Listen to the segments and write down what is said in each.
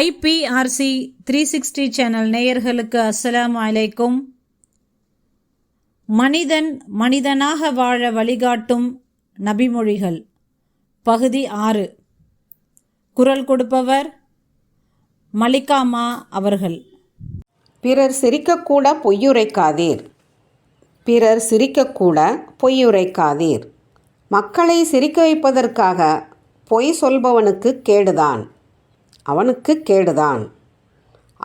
IPRC three sixty channel நேயர்களுக்கு அஸ்ஸலாம் அலைக்கும். மனிதன் மனிதனாக வாழ வழிகாட்டும் நபிமொழிகள். பகுதி ஆறு. குரல் கொடுப்பவர் மலிகாமா அவர்கள். பிறர் சிரிக்கக்கூட பொய்யுரைக்காதீர். பிறர் சிரிக்கக்கூட பொய்யுரைக்காதீர். மக்களை சிரிக்க வைப்பதற்காக பொய் சொல்பவனுக்கு கேடுதான். அவனுக்கு கேடுதான்.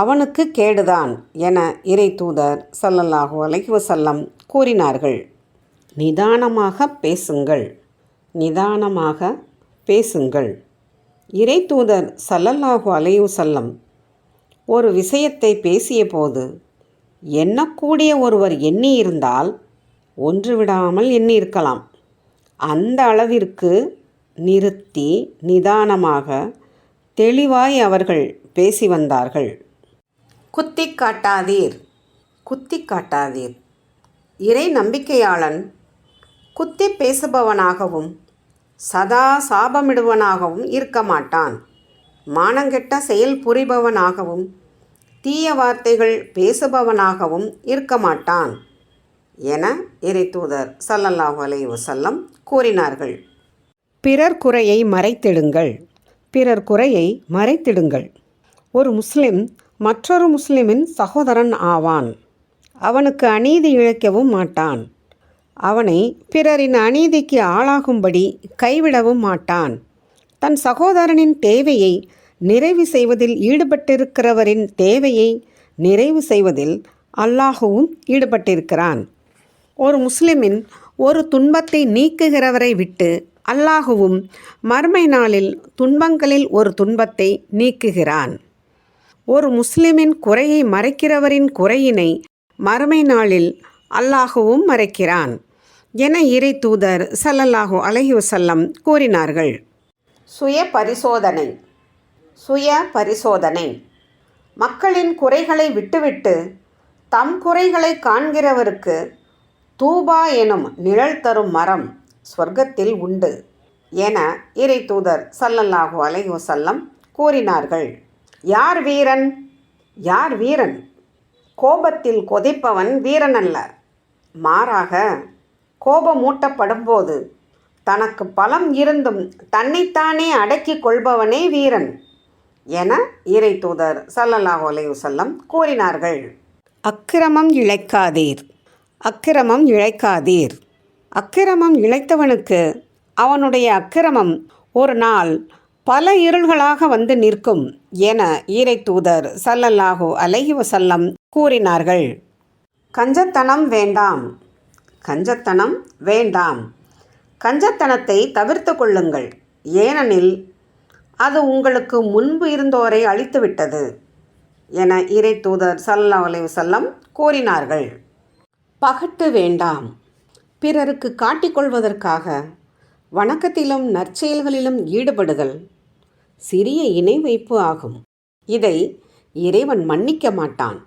அவனுக்கு கேடுதான் என இறை தூதர் சல்லல்லாஹு அலைஹி வசல்லம் கூறினார்கள். நிதானமாக பேசுங்கள். நிதானமாக பேசுங்கள். இறை தூதர் சல்லல்லாஹு அலைஹி வஸல்லம் ஒரு விஷயத்தை பேசியபோது எண்ணக்கூடிய ஒருவர் எண்ணியிருந்தால் ஒன்று விடாமல் எண்ணியிருக்கலாம். அந்த அளவிற்கு நிறுத்தி நிதானமாக தெளிவாய் அவர்கள் பேசி வந்தார்கள். குத்தி காட்டாதீர் குத்தி காட்டாதீர். இறை நம்பிக்கையாளன் குத்தி பேசுபவனாகவும் சதா சாபமிடுவனாகவும் இருக்க மாட்டான். மானங்கெட்ட செயல் புரிபவனாகவும் தீய வார்த்தைகள் பேசுபவனாகவும் இருக்க மாட்டான் என இறைத்தூதர் சல்லல்லாஹு அலைஹி வஸல்லம் கூறினார்கள். பிறர் குறையை மறைத்திடுங்கள். பிறர் குறையை மறைத்திடுங்கள். ஒரு முஸ்லிம் மற்றொரு முஸ்லிமின் சகோதரன் ஆவான். அவனுக்கு அநீதி இழைக்கவும் மாட்டான். அவனை பிறரின் அநீதிக்கு ஆளாகும்படி கைவிடவும் மாட்டான். தன் சகோதரனின் தேவையை நிறைவு செய்வதில் ஈடுபட்டிருக்கிறவரின் தேவையை நிறைவு செய்வதில் அல்லாஹுவும் ஈடுபட்டிருக்கிறான். ஒரு முஸ்லிமின் ஒரு துன்பத்தை நீக்குகிறவரை விட்டு அல்லாஹுவும் மறுமை நாளில் துன்பங்களில் ஒரு துன்பத்தை நீக்குகிறான். ஒரு முஸ்லிமின் குறையை மறைக்கிறவரின் குறையினை மறுமை நாளில் அல்லாஹுவும் மறைக்கிறான் என இறை தூதர் சல்லல்லாஹு அலைஹி கூறினார்கள். சுய பரிசோதனை சுய பரிசோதனை. மக்களின் குறைகளை விட்டுவிட்டு தம் குறைகளை காண்கிறவருக்கு தூபா எனும் நிழல் தரும் மரம் ஸ்வர்க்கத்தில் உண்டு. என இறை தூதர் சல்லல்லாஹு அலைஹி வஸல்லம் கூறினார்கள். யார் வீரன்? யார் வீரன்? கோபத்தில் கொதிப்பவன் வீரன் அல்ல மாறாக கோபமூட்டப்படும்போது தனக்கு பலம் இருந்தும் தன்னைத்தானே அடக்கிக் கொள்பவனே வீரன் என இறை தூதர் சல்லல்லாஹு அலையுசல்லம் கூறினார்கள். அக்கிரமம் இழைக்காதீர். அக்கிரமம் இழைக்காதீர். அக்கிரமம் இழைத்தவனுக்கு அவனுடைய அக்கிரமம் ஒரு நாள் பல இருள்களாக வந்து நிற்கும் என ஈரை தூதர் சல்லல்லாஹு அலஹி வசல்லம் கூறினார்கள். கஞ்சத்தனம் வேண்டாம். கஞ்சத்தனம் வேண்டாம். கஞ்சத்தனத்தை தவிர்த்து கொள்ளுங்கள். ஏனெனில் அது உங்களுக்கு முன்பு இருந்தோரை அழித்துவிட்டது என இறை தூதர் சல்லா அலைவசல்லம் கூறினார்கள். பகட்டு வேண்டாம். பிறருக்கு காட்டிக்கொள்வதற்காக வணக்கத்திலும் நற்செயல்களிலும் ஈடுபடுதல் சிறிய இணை வைப்பு ஆகும். இதை இறைவன் மன்னிக்க மாட்டான்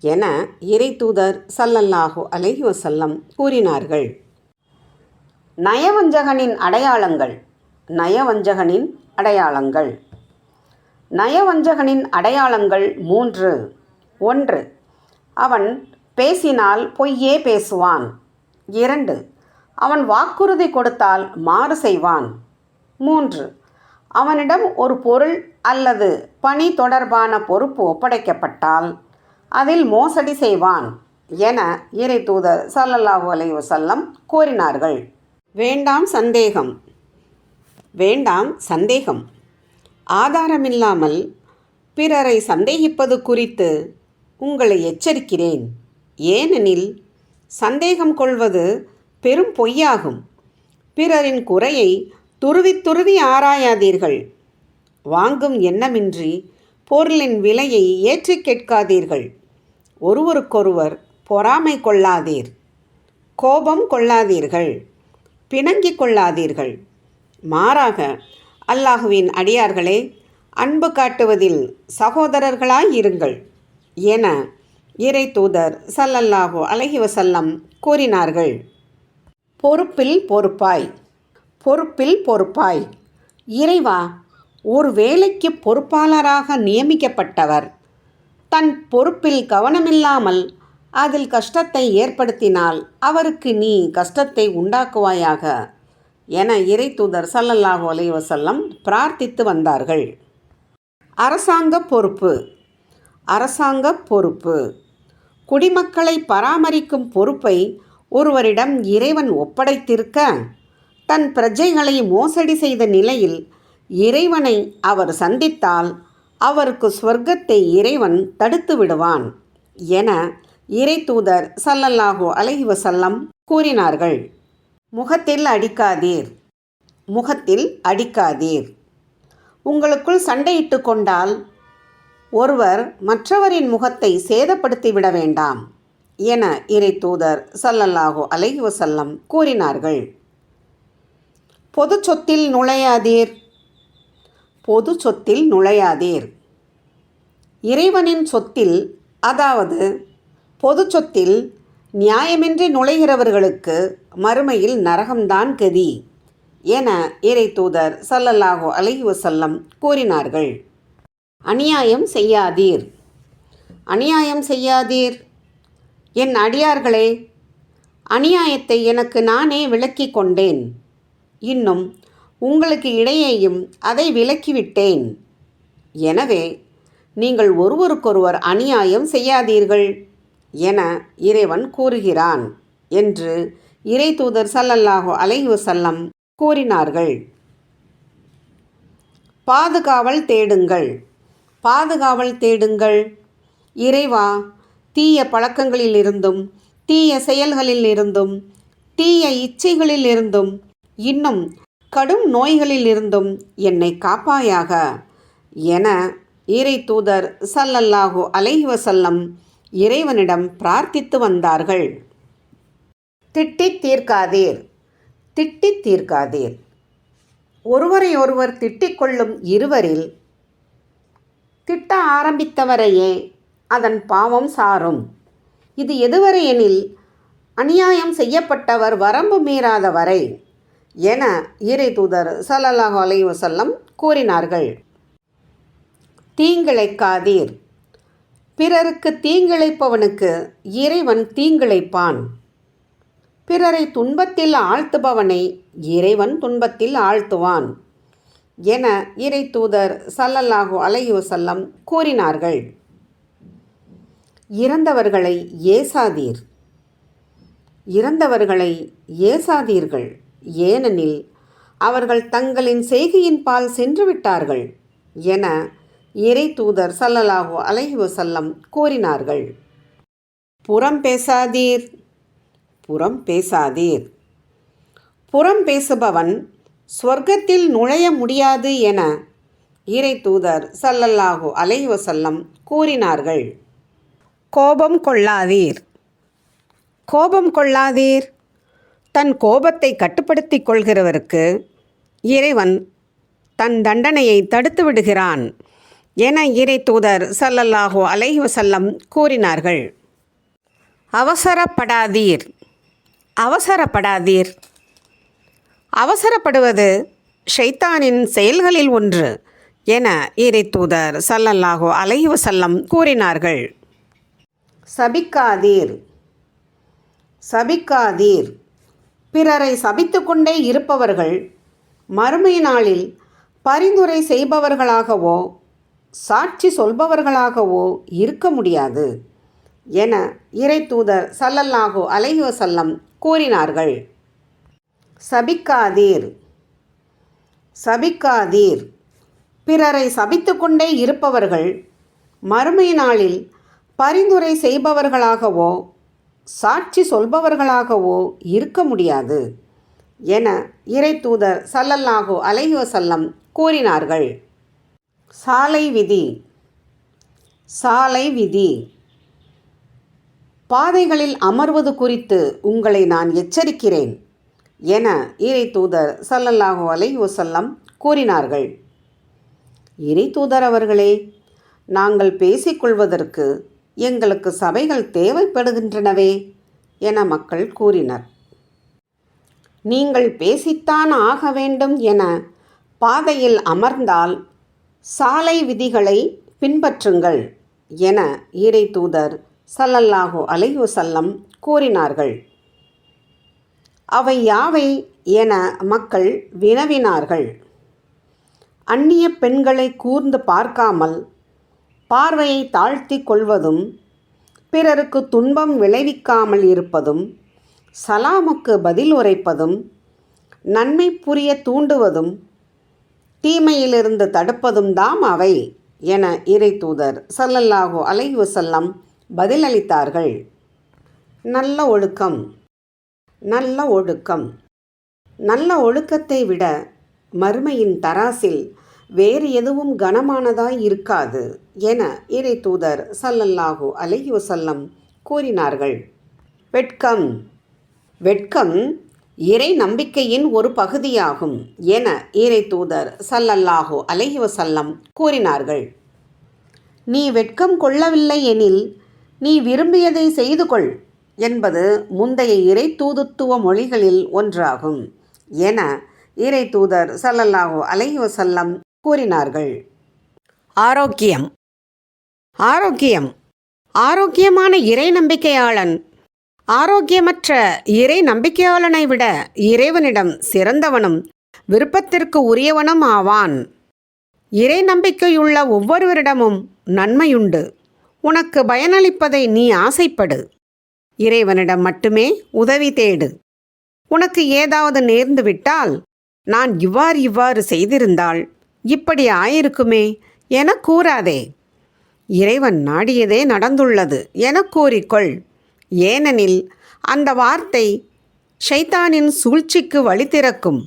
என இறை தூதர் சல்லல்லாஹு அலஹி வசல்லம் கூறினார்கள். நயவஞ்சகனின் அடையாளங்கள் நயவஞ்சகனின் அடையாளங்கள். நயவஞ்சகனின் அடையாளங்கள் மூன்று. ஒன்று அவன் பேசினால் பொய்யே பேசுவான். இரண்டு. அவன் வாக்குறுதி கொடுத்தால் மாறு செய்வான். மூன்று. அவனிடம் ஒரு பொருள் அல்லது பணி தொடர்பான பொறுப்பு ஒப்படைக்கப்பட்டால் அதில் மோசடி செய்வான் என இறை தூதர் சல்லல்லாஹு அலைஹி வஸல்லம் கூறினார்கள். வேண்டாம் சந்தேகம். வேண்டாம் சந்தேகம். ஆதாரமில்லாமல் பிறரை சந்தேகிப்பது குறித்து உங்களை எச்சரிக்கிறேன். ஏனெனில் சந்தேகம் கொள்வது பெரும் பொய்யாகும். பிறரின் குறையை துருவி துருவி ஆராயாதீர்கள். வாங்கும் எண்ணமின்றி பொருளின் விலையை ஏற்றி கேட்காதீர்கள். ஒருவருக்கொருவர் பொறாமை கொள்ளாதீர். கோபம் கொள்ளாதீர்கள். பிணங்கிக் கொள்ளாதீர்கள். மாறாக அல்லாஹுவின் அடியார்களே அன்பு காட்டுவதில் சகோதரர்களாய் இருங்கள். என இறை தூதர் சல்லல்லாஹோ அலஹி வசல்லம் கூறினார்கள் பொறுப்பில் பொறுப்பாய் பொறுப்பில் பொறுப்பாய். இறைவா ஒரு வேலைக்கு பொறுப்பாளராக நியமிக்கப்பட்டவர். தன் பொறுப்பில் கவனமில்லாமல் அதில் கஷ்டத்தை ஏற்படுத்தினால் அவருக்கு நீ கஷ்டத்தை உண்டாக்குவாயாக என இறை தூதர் சல்லல்லாஹு அலைவசல்லம் பிரார்த்தித்து வந்தார்கள். அரசாங்க பொறுப்பு அரசாங்க பொறுப்பு. குடிமக்களை பராமரிக்கும் பொறுப்பை ஒருவரிடம் இறைவன் ஒப்படைத்திருக்க தன் பிரஜைகளை மோசடி செய்த நிலையில் இறைவனை அவர் சந்தித்தால் அவருக்கு ஸ்வர்க்கத்தை இறைவன் தடுத்து விடுவான் என இறை தூதர் சல்லல்லாஹு அலைஹி வஸல்லம் கூறினார்கள். முகத்தில் அடிக்காதீர். முகத்தில் அடிக்காதீர். உங்களுக்குள் சண்டையிட்டு கொண்டால் ஒருவர் மற்றவரின் முகத்தை சேதப்படுத்தி விட வேண்டாம் என இறை தூதர் சல்லல்லாஹோ அலைஹி வசல்லம் கூறினார்கள். பொது சொத்தில் நுழையாதீர். பொது சொத்தில் நுழையாதீர். இறைவனின் சொத்தில் அதாவது பொது சொத்தில் நியாயமின்றி நுழைகிறவர்களுக்கு மறுமையில் நரகம்தான் கதி என இறை தூதர் சல்லல்லாஹோ அலைஹி வசல்லம் கூறினார்கள். அநியாயம் செய்யாதீர். அநியாயம் செய்யாதீர். என் அடியார்களே அநியாயத்தை எனக்கு நானே விளக்கி கொண்டேன். இன்னும் உங்களுக்கு இடையேயும் அதை விலக்கிவிட்டேன் எனவே நீங்கள் ஒருவருக்கொருவர் அநியாயம் செய்யாதீர்கள் என இறைவன் கூறுகிறான் என்று இறை தூதர் சல்லல்லாஹோ அலைஹி கூறினார்கள். பாதுகாவல் தேடுங்கள். பாதுகாவல் தேடுங்கள். இறைவா தீய பழக்கங்களிலிருந்தும் தீய செயல்களில் இருந்தும் தீய இச்சைகளில் இருந்தும் இன்னும் கடும் நோய்களில் இருந்தும் என்னை காப்பாயாக. என இறை தூதர் சல்லல்லாஹு அலைஹிவசல்லம் இறைவனிடம் பிரார்த்தித்து வந்தார்கள். திட்டித் தீர்க்காதீர். திட்டி தீர்க்காதீர். ஒருவரை ஒருவர் திட்டிக் கொள்ளும் இருவரில் திட்ட ஆரம்பித்தவரையே அதன் பாவம் சாரும். இது எதுவரை எனில் அநியாயம் செய்யப்பட்டவர் வரம்பு மீறாத வரை என இறை தூதர் சல்லல்லாஹு அலைவசல்லம் கூறினார்கள். தீங்கிழைக்காதீர். பிறருக்கு தீங்கிழைப்பவனுக்கு இறைவன் தீங்கிழைப்பான். பிறரை துன்பத்தில் ஆழ்த்துபவனை இறைவன் துன்பத்தில் ஆழ்த்துவான். என இறை தூதர் சல்லல்லாஹு அலைஹி கூறினார்கள். இறந்தவர்களை ஏசாதீர். இறந்தவர்களை ஏசாதீர்கள். ஏனெனில் அவர்கள் தங்களின் செய்கையின் பால் சென்று விட்டார்கள் என இறை தூதர் சல்லலாஹு அலைஹி வஸல்லம் கூறினார்கள். புறம் பேசாதீர். புறம் பேசாதீர். புறம் பேசுபவன் சொர்க்கத்தில் நுழைய முடியாது என இறை தூதர் சல்லல்லாஹு அலைவசல்லம் கூறினார்கள். கோபம் கொள்ளாதீர். கோபம் கொள்ளாதீர். தன் கோபத்தை கட்டுப்படுத்திக் கொள்கிறவருக்கு இறைவன் தன் தண்டனையை தடுத்து விடுகிறான் என இறை தூதர் சல்லல்லாஹு அலைவசல்லம் கூறினார்கள். அவசரப்படாதீர். அவசரப்படாதீர். அவசரப்படுவது ஷைத்தானின் செயல்களில் ஒன்று என இறை தூதர் சல்லல்லாஹோ அலைஹி வஸல்லம் கூறினார்கள். சபிக்காதீர். சபிக்காதீர். பிறரை சபித்துக்கொண்டே இருப்பவர்கள் மறுமை நாளில் பரிந்துரை செய்பவர்களாகவோ சாட்சி சொல்பவர்களாகவோ இருக்க முடியாது என இறை தூதர் சல்லல்லாஹு அலைஹி கூறினார்கள். சபிக்காதீர். சபிக்காதீர். பிறரை சபித்துக்கொண்டே இருப்பவர்கள் மறுமை நாளில் பரிந்துரை செய்பவர்களாகவோ சாட்சி சொல்பவர்களாகவோ இருக்க முடியாது என இறை தூதர் சல்லல்லாஹு அலைஹி கூறினார்கள். சாலை விதி. சாலை விதி. பாதைகளில் அமர்வது குறித்து உங்களை நான் எச்சரிக்கிறேன். என இறை தூதர் சல்லல்லாஹு அலை வசல்லம் கூறினார்கள். இறை தூதர் அவர்களே நாங்கள் பேசிக்கொள்வதற்கு எங்களுக்கு சபைகள் தேவைப்படுகின்றனவே என மக்கள் கூறினர். நீங்கள் பேசித்தான் ஆக வேண்டும் என பாதையில் அமர்ந்தால் சாலை விதிகளை பின்பற்றுங்கள் என இறை தூதர் சல்லல்லாஹு அலையுசல்லம் கூறினார்கள். அவை யாவை என மக்கள் வினவினார்கள். அந்நிய பெண்களை கூர்ந்து பார்க்காமல் பார்வையை தாழ்த்தி கொள்வதும் பிறருக்கு துன்பம் விளைவிக்காமல் இருப்பதும் சலாமுக்கு பதில் உரைப்பதும் நன்மை புரிய தூண்டுவதும் தீமையிலிருந்து தடுப்பதும் தாம் அவை என இறை தூதர் சல்லல்லாஹு அலைவசல்லம் பதிலளித்தார்கள். நல்ல ஒழுக்கம். நல்ல ஒழுக்கம். நல்ல ஒழுக்கத்தை விட மறுமையின் தராசில் வேறு எதுவும் கனமானதாய் இருக்காது என இறை தூதர் சல்லல்லாஹு அலைஹி கூறினார்கள். வெட்கம். வெட்கம் இறை நம்பிக்கையின் ஒரு பகுதியாகும் என இறை தூதர் சல்லல்லாஹு அலைஹி கூறினார்கள். நீ வெட்கம் கொள்ளவில்லை எனில் நீ விரும்பியதை செய்து கொள். என்பது முந்தைய இறை தூதுத்துவ மொழிகளில் ஒன்றாகும் என இறை தூதர் சல்லல்லாஹு அலைவசல்லம் கூறினார்கள். ஆரோக்கியம். ஆரோக்கியம். ஆரோக்கியமான இறை நம்பிக்கையாளன். ஆரோக்கியமற்ற இறை நம்பிக்கையாளனை விட இறைவனிடம் சிறந்தவனும் விருப்பத்திற்கு உரியவனும் ஆவான். இறை நம்பிக்கையுள்ள ஒவ்வொருவரிடமும் நன்மையுண்டு. உனக்கு பயனளிப்பதை நீ ஆசைப்படு. இறைவனிடம் மட்டுமே உதவி தேடு. உனக்கு ஏதாவது நேர்ந்து விட்டால் நான் இவ்வாறு இவ்வாறு செய்திருந்தால் இப்படி ஆயிருக்குமே என கூறாதே. இறைவன் நாடியதே நடந்துள்ளது என கூறிக்கொள். ஏனெனில் அந்த வார்த்தை ஷைத்தானின் சூழ்ச்சிக்கு வழி திறக்கும்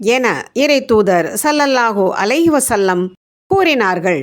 என இறை தூதர் சல்லல்லாஹோ அலைஹி வசல்லம் கூறினார்கள்.